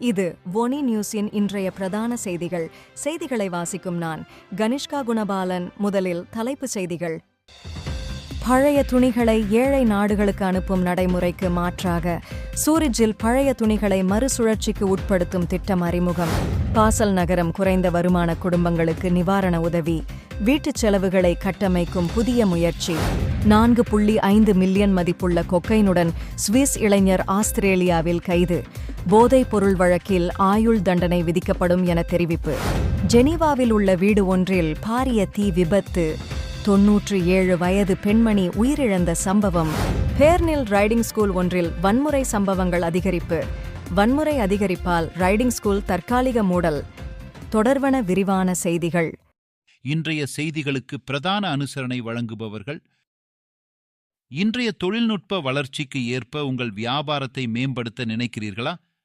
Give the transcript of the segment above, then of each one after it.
இது ஒனி நியூஸின் இன்றைய பிரதான செய்திகள். செய்திகளை வாசிக்கும் நான் கனிஷ்கா குணபாலன். முதலில் தலைப்புச் செய்திகள். பழைய துணிகளை ஏழை நாடுகளுக்கு அனுப்பும் நடைமுறைக்கு மாற்றாக. சூரிஜில் பழைய துணிகளை மறுசுழற்சிக்கு உட்படுத்தும் திட்டம் அறிமுகம். பாசல் நகரம் குறைந்த வருமான குடும்பங்களுக்கு நிவாரண உதவி. வீட்டுச் செலவுகளை கட்டமைக்கும் புதிய முயற்சி. நான்கு புள்ளி ஐந்து மில்லியன் மதிப்புள்ள கொக்கைனுடன் சுவிஸ் இளைஞர் ஆஸ்திரேலியாவில் கைது. போதைப் பொருள் வழக்கில் ஆயுள் தண்டனை விதிக்கப்படும் என தெரிவிப்பு. ஜெனீவாவில் உள்ள வீடு ஒன்றில் பாரிய தீ விபத்து. தொன்னூற்று ஏழு வயது பெண்மணி உயிரிழந்த சம்பவம். பேர்னில் ரைடிங் ஸ்கூல் ஒன்றில் வன்முறை சம்பவங்கள் அதிகரிப்பு. வன்முறை அதிகரிப்பால் ரைடிங் ஸ்கூல் தற்காலிக மூடல். தொடர்வன விரிவான செய்திகள். இன்றைய செய்திகளுக்கு பிரதான அனுசரணை வழங்குபவர்கள். இன்றைய தொழில்நுட்ப வளர்ச்சிக்கு ஏற்ப உங்கள் வியாபாரத்தை மேம்படுத்த நினைக்கிறீர்களா?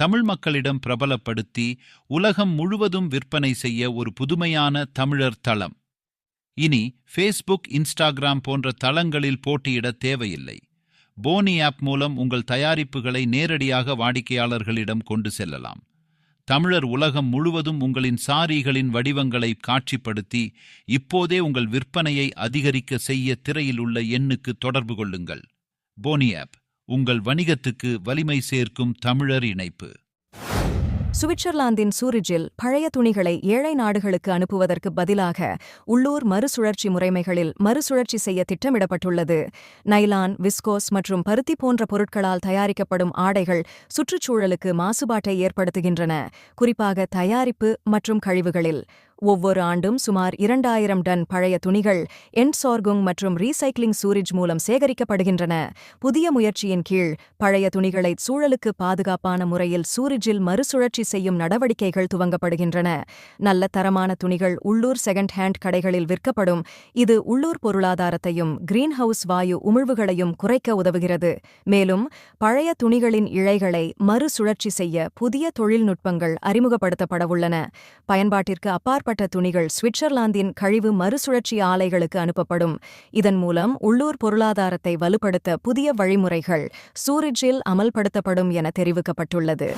தமிழ் மக்களிடம் பிரபலப்படுத்தி உலகம் முழுவதும் விற்பனை செய்ய ஒரு புதுமையான தமிழர் தளம். இனி ஃபேஸ்புக் இன்ஸ்டாகிராம் போன்ற தளங்களில் போட்டியிட தேவையில்லை. போனி ஆப் மூலம் உங்கள் தயாரிப்புகளை நேரடியாக வாடிக்கையாளர்களிடம் கொண்டு செல்லலாம். தமிழர் உலகம் முழுவதும் உங்களின் சாரிகளின் வடிவங்களை காட்சிப்படுத்தி இப்போதே உங்கள் விற்பனையை அதிகரிக்க செய்ய திரையில் உள்ள எண்ணுக்கு தொடர்பு கொள்ளுங்கள். போனி ஆப் உங்கள் வணிகத்துக்கு வலிமை சேர்க்கும் தமிழர் இணைப்பு. சுவிட்சர்லாந்தின் சூரிஜில் பழைய துணிகளை ஏழை நாடுகளுக்கு அனுப்புவதற்கு பதிலாக உள்ளூர் மறுசுழற்சி முறைமைகளில் மறுசுழற்சி செய்ய திட்டமிடப்பட்டுள்ளது. நைலான் விஸ்கோஸ் மற்றும் பருத்தி போன்ற பொருட்களால் தயாரிக்கப்படும் ஆடைகள் சுற்றுச்சூழலுக்கு மாசுபாட்டை ஏற்படுத்துகின்றன. குறிப்பாக தயாரிப்பு மற்றும் கழிவுகளில். ஒவ்வொரு ஆண்டும் சுமார் இரண்டாயிரம் டன் பழைய துணிகள் என்சார்குங் மற்றும் ரீசைக்ளிங் சூரிஜ் மூலம் சேகரிக்கப்படுகின்றன. புதிய முயற்சியின் கீழ் பழைய துணிகளை சூழலுக்கு பாதுகாப்பான முறையில் சூரிஜில் மறுசுழற்சி செய்யும் நடவடிக்கைகள் துவங்கப்படுகின்றன. நல்ல தரமான துணிகள் உள்ளூர் செகண்ட் ஹேண்ட் கடைகளில் விற்கப்படும். இது உள்ளூர் பொருளாதாரத்தையும் கிரீன் ஹவுஸ் வாயு உமிழ்வுகளையும் குறைக்க உதவுகிறது. மேலும் பழைய துணிகளின் இழைகளை மறுசுழற்சி செய்ய புதிய தொழில்நுட்பங்கள் அறிமுகப்படுத்தப்படவுள்ளன. பயன்பாட்டிற்கு அப்பாற்பட்ட துணிகள் சுவிட்சர்லாந்தின் கழிவு மறுசுழற்சி ஆலைகளுக்கு அனுப்பப்படும். இதன் மூலம் உள்ளூர் பொருளாதாரத்தை வலுப்படுத்த புதிய வழிமுறைகள் சூரிஜில் அமல்படுத்தப்படும் என தெரிவிக்கப்பட்டுள்ளது.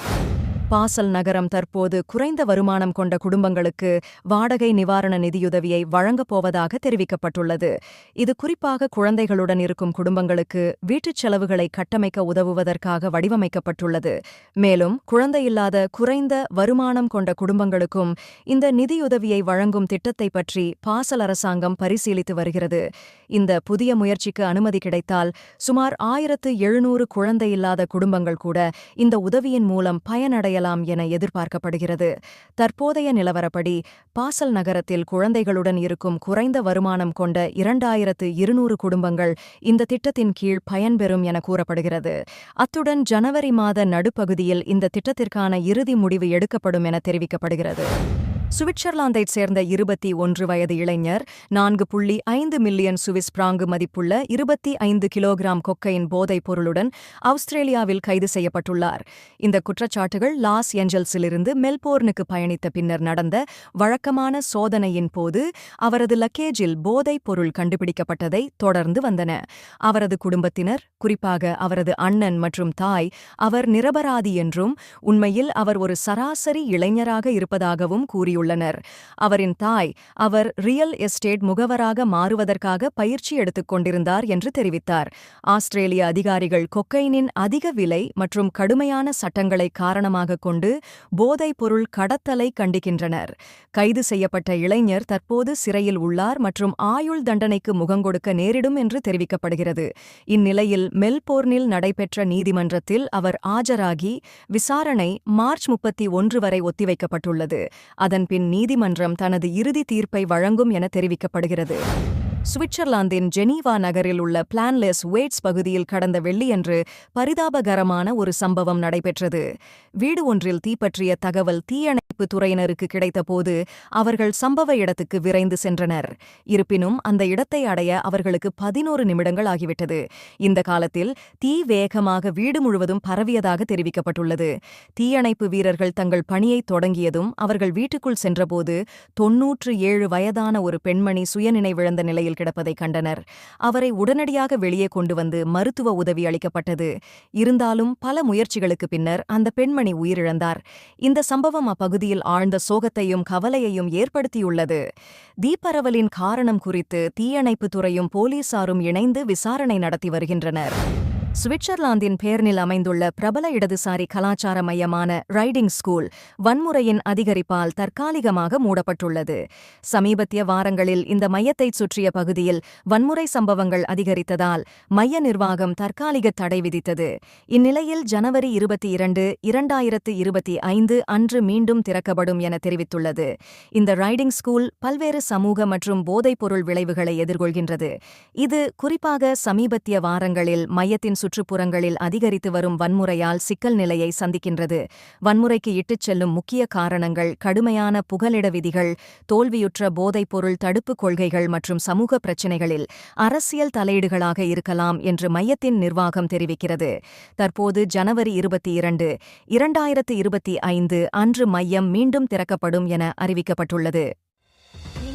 பாசல் நகரம் தற்போது குறைந்த வருமானம் கொண்ட குடும்பங்களுக்கு வாடகை நிவாரண நிதியுதவியை வழங்கப் போவதாக தெரிவிக்கப்பட்டுள்ளது. இது குறிப்பாக குழந்தைகளுடன் இருக்கும் குடும்பங்களுக்கு வீட்டுச் செலவுகளை கட்டமைக்க உதவுவதற்காக வடிவமைக்கப்பட்டுள்ளது. மேலும் குழந்தையில்லாத குறைந்த வருமானம் கொண்ட குடும்பங்களுக்கும் இந்த நிதியுதவியை வழங்கும் திட்டத்தை பற்றி பாசல் அரசாங்கம் பரிசீலித்து வருகிறது. இந்த புதிய முயற்சிக்கு அனுமதி கிடைத்தால் சுமார் ஆயிரத்து எழுநூறு குழந்தையில்லாத குடும்பங்கள் கூட இந்த உதவியின் மூலம் பயனடைய அடையலாம் என எதிர்பார்க்கப்படுகிறது. தற்போதைய நிலவரப்படி பாசல் நகரத்தில் குழந்தைகளுடன் இருக்கும் குறைந்த வருமானம் கொண்ட இரண்டாயிரத்து இருநூறு குடும்பங்கள் இந்த திட்டத்தின் கீழ் பயன்பெறும் என கூறப்படுகிறது. அத்துடன் ஜனவரி மாத நடுப்பகுதியில் இந்த திட்டத்திற்கான இறுதி முடிவு எடுக்கப்படும் என தெரிவிக்கப்படுகிறது. சுவிட்சர்லாந்தைச் சேர்ந்த இருபத்தி ஒன்று வயது இளைஞர் நான்கு புள்ளி ஐந்து மில்லியன் சுவிஸ் பிராங்கு மதிப்புள்ள இருபத்தி ஐந்து கிலோகிராம் கொக்கையின் போதைப் பொருளுடன் ஆஸ்திரேலியாவில் கைது செய்யப்பட்டுள்ளார். இந்த குற்றச்சாட்டுகள் லாஸ் ஏஞ்சல்ஸிலிருந்து மெல்போர்னுக்கு பயணித்த பின்னர் நடந்த வழக்கமான சோதனையின் போது அவரது லக்கேஜில் போதைப் பொருள் கண்டுபிடிக்கப்பட்டதை தொடர்ந்து வந்தன. அவரது குடும்பத்தினர் குறிப்பாக அவரது அண்ணன் மற்றும் தாய் அவர் நிரபராதி என்றும் உண்மையில் அவர் ஒரு சராசரி இளைஞராக இருப்பதாகவும் கூறியுள்ளார் கூறியுள்ளனர் அவரின் தாய் அவர் ரியல் எஸ்டேட் முகவராக மாறுவதற்காக பயிற்சி எடுத்துக் கொண்டிருந்தார் என்று தெரிவித்தார். ஆஸ்திரேலிய அதிகாரிகள் கொக்கைனின் அதிக விலை மற்றும் கடுமையான சட்டங்களை காரணமாக கொண்டு போதைப் பொருள் கடத்தலை கண்டிக்கின்றனர். கைது செய்யப்பட்ட இளைஞர் தற்போது சிறையில் உள்ளார் மற்றும் ஆயுள் தண்டனைக்கு முகங்கொடுக்க நேரிடும் என்று தெரிவிக்கப்படுகிறது. இந்நிலையில் மெல்போர்னில் நடைபெற்ற நீதிமன்றத்தில் அவர் ஆஜராகி விசாரணை மார்ச் முப்பத்தி ஒன்று வரை ஒத்திவைக்கப்பட்டுள்ளது. அதன் பின் நீதிமன்றம் தனது இறுதி தீர்ப்பை வழங்கும் என தெரிவிக்கப்படுகிறது. சுவிட்சர்லாந்தின் ஜெனீவா நகரில் உள்ள பிளான்லெஸ் வேட்ஸ் பகுதியில் கடந்த வெள்ளியன்று பரிதாபகரமான ஒரு சம்பவம் நடைபெற்றது. வீடு ஒன்றில் தீப்பற்றிய தகவல் தீயணைப்பு துறையினருக்கு கிடைத்தபோது அவர்கள் சம்பவ இடத்துக்கு விரைந்து சென்றனர். இருப்பினும் அந்த இடத்தை அடைய அவர்களுக்கு பதினோரு நிமிடங்கள் ஆகிவிட்டது. இந்த காலத்தில் தீ வேகமாக வீடு முழுவதும் பரவியதாக தெரிவிக்கப்பட்டுள்ளது. தீயணைப்பு வீரர்கள் தங்கள் பணியை தொடங்கியதும் அவர்கள் வீட்டுக்குள் சென்றபோது தொன்னூற்று ஏழு வயதான ஒரு பெண்மணி சுயநினைவிழந்த நிலையில் கிடப்பதை கண்டனர். அவரை உடனடியாக வெளியே கொண்டு வந்து மருத்துவ உதவி அளிக்கப்பட்டது. இருந்தாலும் பல முயற்சிகளுக்கு பின்னர் அந்த பெண்மணி உயிரிழந்தார். இந்த சம்பவம் அப்பகுதியில் ஆழ்ந்த சோகத்தையும் கவலையையும் ஏற்படுத்தியுள்ளது. தீப்பரவலின் காரணம் குறித்து தீயணைப்புத் துறையும் போலீசாரும் இணைந்து விசாரணை நடத்தி வருகின்றனர். சுவிட்சர்லாந்தின் பேர்னில் அமைந்துள்ள பிரபல இடதுசாரி கலாச்சார மையமான ரைடிங் ஸ்கூல் வன்முறையின் அதிகரிப்பால் தற்காலிகமாக மூடப்பட்டுள்ளது. சமீபத்திய வாரங்களில் இந்த மையத்தைச் சுற்றிய பகுதியில் வன்முறை சம்பவங்கள் அதிகரித்ததால் மைய நிர்வாகம் தற்காலிக தடை விதித்தது. இந்நிலையில் ஜனவரி இருபத்தி இரண்டு இரண்டாயிரத்து இருபத்தி ஐந்து அன்று மீண்டும் திறக்கப்படும் என தெரிவித்துள்ளது. இந்த ரைடிங் ஸ்கூல் பல்வேறு சமூக மற்றும் போதைப்பொருள் விளைவுகளை எதிர்கொள்கின்றது. இது குறிப்பாக சமீபத்திய வாரங்களில் மையத்தின் சுற்றுப்புறங்களில் அதிகரித்து வரும் வன்முறையால் சிக்கல் நிலையை சந்திக்கின்றது. வன்முறைக்கு இட்டுச் செல்லும் முக்கிய காரணங்கள் கடுமையான புகலிட விதிகள் தோல்வியுற்ற போதைப்பொருள் தடுப்புக் கொள்கைகள் மற்றும் சமூக பிரச்சினைகளில் அரசியல் தலையீடுகளாக இருக்கலாம் என்று மையத்தின் நிர்வாகம் தெரிவிக்கிறது. தற்போது ஜனவரி இருபத்தி இரண்டு இரண்டாயிரத்து இருபத்தி ஐந்து அன்று மையம் மீண்டும் திறக்கப்படும் என அறிவிக்கப்பட்டுள்ளது.